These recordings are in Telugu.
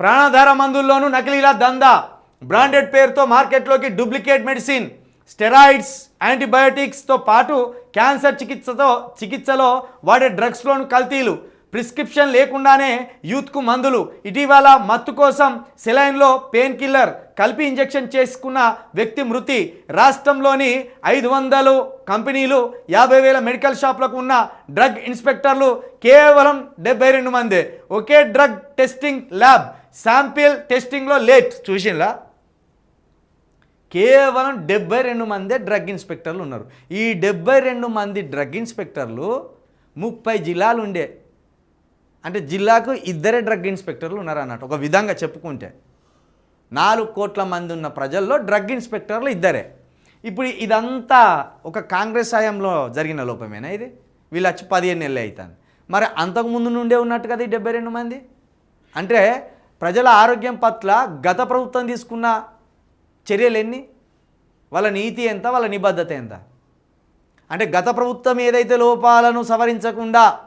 ప్రాణాధార మందుల్లోనూ నకిలీల దందా. బ్రాండెడ్ పేరుతో మార్కెట్లోకి డూప్లికేట్ మెడిసిన్ స్టెరాయిడ్స్ యాంటీబయోటిక్స్తో పాటు క్యాన్సర్ చికిత్సతో చికిత్సలో వాడే డ్రగ్స్లోను కల్తీలు. ప్రిస్క్రిప్షన్ లేకుండానే యూత్కు మందులు. ఇటీవల మత్తు కోసం సెలైన్లో పెయిన్ కిల్లర్ కలిపి ఇంజెక్షన్ చేసుకున్న వ్యక్తి మృతి. రాష్ట్రంలోని ఐదు వందలు కంపెనీలు యాభై వేల మెడికల్ షాపులకు ఉన్న డ్రగ్ ఇన్స్పెక్టర్లు కేవలం డెబ్బై రెండు మందే. ఒకే డ్రగ్ టెస్టింగ్ ల్యాబ్ శాంపిల్ టెస్టింగ్లో లేట్. చూసింలా కేవలం డెబ్బై రెండు మందే డ్రగ్ ఇన్స్పెక్టర్లు ఉన్నారు. ఈ డెబ్బై రెండు మంది డ్రగ్ ఇన్స్పెక్టర్లు ముప్పై జిల్లాలు ఉండే. అంటే జిల్లాకు ఇద్దరే డ్రగ్ ఇన్స్పెక్టర్లు ఉన్నారు అన్నట్టు. ఒక విధంగా చెప్పుకుంటే. నాలుగు కోట్ల మంది ఉన్న ప్రజల్లో డ్రగ్ ఇన్స్పెక్టర్లు ఇద్దరే. ఇప్పుడు ఇదంతా ఒక కాంగ్రెస్ హయాంలో జరిగిన లోపమేనా ఇది? వీళ్ళు వచ్చి పదిహేను నెలలు అవుతాను మరి అంతకుముందు నుండే ఉన్నట్టు కదా ఈ డెబ్బై రెండు మంది? అంటే ప్రజల ఆరోగ్యం పట్ల గత ప్రభుత్వం తీసుకున్న చర్యలు ఎన్ని వాళ్ళ నీతి ఎంత? వాళ్ళ నిబద్ధత ఎంత? అంటే గత ప్రభుత్వం ఏదైతే లోపాలను సవరించకుండా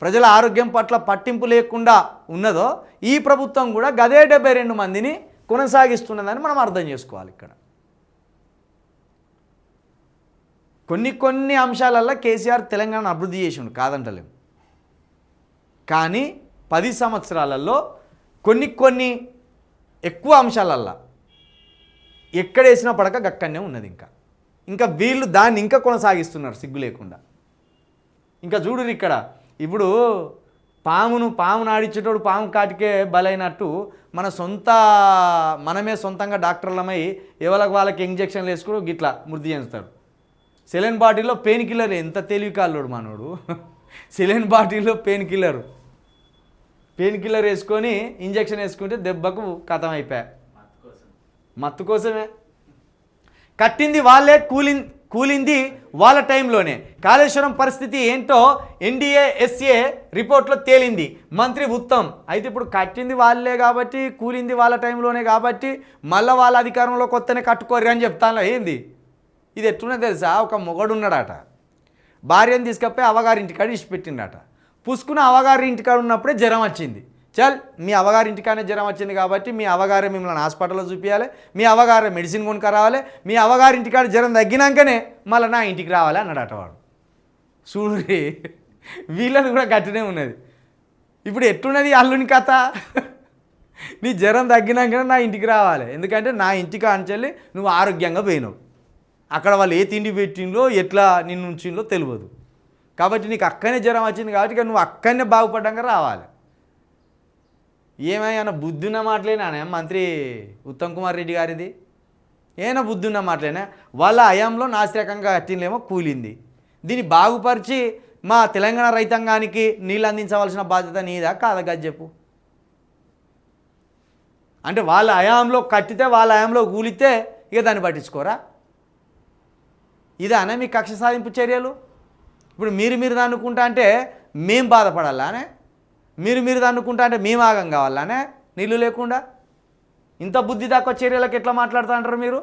ప్రజల ఆరోగ్యం పట్ల పట్టింపు లేకుండా ఉన్నదో ఈ ప్రభుత్వం కూడా గదే డెబ్బై రెండు మందిని కొనసాగిస్తున్నదని మనం అర్థం చేసుకోవాలి ఇక్కడ. కొన్ని కొన్ని అంశాలల్లో కేసీఆర్ తెలంగాణ అభివృద్ధి చేసిండు కాదంటలేం. కానీ పది సంవత్సరాలలో కొన్ని కొన్ని ఎక్కువ అంశాలల్లో ఎక్కడేసినా పడక గక్కనే ఉన్నది ఇంకా. ఇంకా వీళ్ళు దాన్ని ఇంకా కొనసాగిస్తున్నారు సిగ్గు లేకుండా. ఇంకా చూడు ఇక్కడ ఇప్పుడు పామును పామును ఆడించేటోడు పాము కాటికే బలైనట్టు మన సొంత మనమే సొంతంగా డాక్టర్లమై ఎవరికి వాళ్ళకి ఇంజక్షన్లు వేసుకుని గిట్లా మృతి చెందుతారు. సెలెన్ బాటిల్లో పెయిన్ కిల్లర్ ఎంత తెలివి కాళ్ళోడు మనోడు. సెలెన్ బాటిల్లో పెయిన్ కిల్లర్. పెయిన్ కిల్లర్ వేసుకొని ఇంజక్షన్ వేసుకుంటే దెబ్బకు కథం అయిపోయా. మత్తు కోసమే. కట్టింది వాళ్ళే కూలి కూలింది వాళ్ళ టైంలోనే. కాళేశ్వరం పరిస్థితి ఏంటో ఎన్డీఏ ఎస్ఏ రిపోర్ట్లో తేలింది. మంత్రి ఉత్తమ్ అయితే ఇప్పుడు కట్టింది వాళ్ళే కాబట్టి కూలింది వాళ్ళ టైంలోనే కాబట్టి మళ్ళీ వాళ్ళ అధికారంలో కొత్తనే కట్టుకోరు అని చెప్తాను ఏంది? ఇది ఎట్లున్నా తెలుసా? ఒక మొగడు ఉన్నాడట. భార్యను తీసుకపోయి అవగారి ఇంటికాడ ఇచ్చిపెట్టిండట పుసుకున్న అవగారి ఇంటికాడ ఉన్నప్పుడే జ్వరం వచ్చింది. చల్ మీ అవగారి ఇంటికానే జ్వరం వచ్చింది కాబట్టి మీ అవగారే మిమ్మల్ని హాస్పిటల్లో చూపించాలి మీ అవగారే మెడిసిన్ కొనుక్క రావాలి మీ అవగారి ఇంటికాడ జ్వరం తగ్గినాకనే మళ్ళీ నా ఇంటికి రావాలి అన్నాడు అటవాడు చూడురి వీళ్ళది కూడా గట్టినే ఉన్నది. ఇప్పుడు ఎట్టున్నది అల్లుని కథ? నీ జ్వరం తగ్గినాకనే నా ఇంటికి రావాలి. ఎందుకంటే నా ఇంటికి అంచెల్లి నువ్వు ఆరోగ్యంగా పోయినావు. అక్కడ వాళ్ళు ఏ తిండి పెట్టిందో ఎట్లా నిన్ను ఉంచిందో తెలియదు. కాబట్టి నీకు అక్కనే జ్వరం వచ్చింది కాబట్టి నువ్వు అక్కడనే బాగుపడ్డాక రావాలి. ఏమైనా బుద్ధున్న మాటలేనా మంత్రి ఉత్తమ్ కుమార్ రెడ్డి గారిది. ఏమైనా బుద్ధున్న మాటలేనా? వాళ్ళ హయాంలో నాసిరకంగా కట్టినలేమో కూలింది. దీన్ని బాగుపరిచి మా తెలంగాణ రైతాంగానికి నీళ్ళు అందించవలసిన బాధ్యత నీదా? కాదా గది చెప్పు. అంటే వాళ్ళ హయాంలో కట్టితే వాళ్ళ హయాంలో కూలితే ఇక దాన్ని పట్టించుకోరా? ఇదానా మీ కక్ష సాధింపు చర్యలు? ఇప్పుడు మీరు మీరు అనుకుంటా అంటే మేం బాధపడాలానే మీరు మీరు అనుకుంటా అంటే మేము ఆగం కావాలానే నీళ్ళు లేకుండా? ఇంత బుద్ధి దాకా చర్యలకు ఎట్లా మాట్లాడుతూ అంటారు మీరు?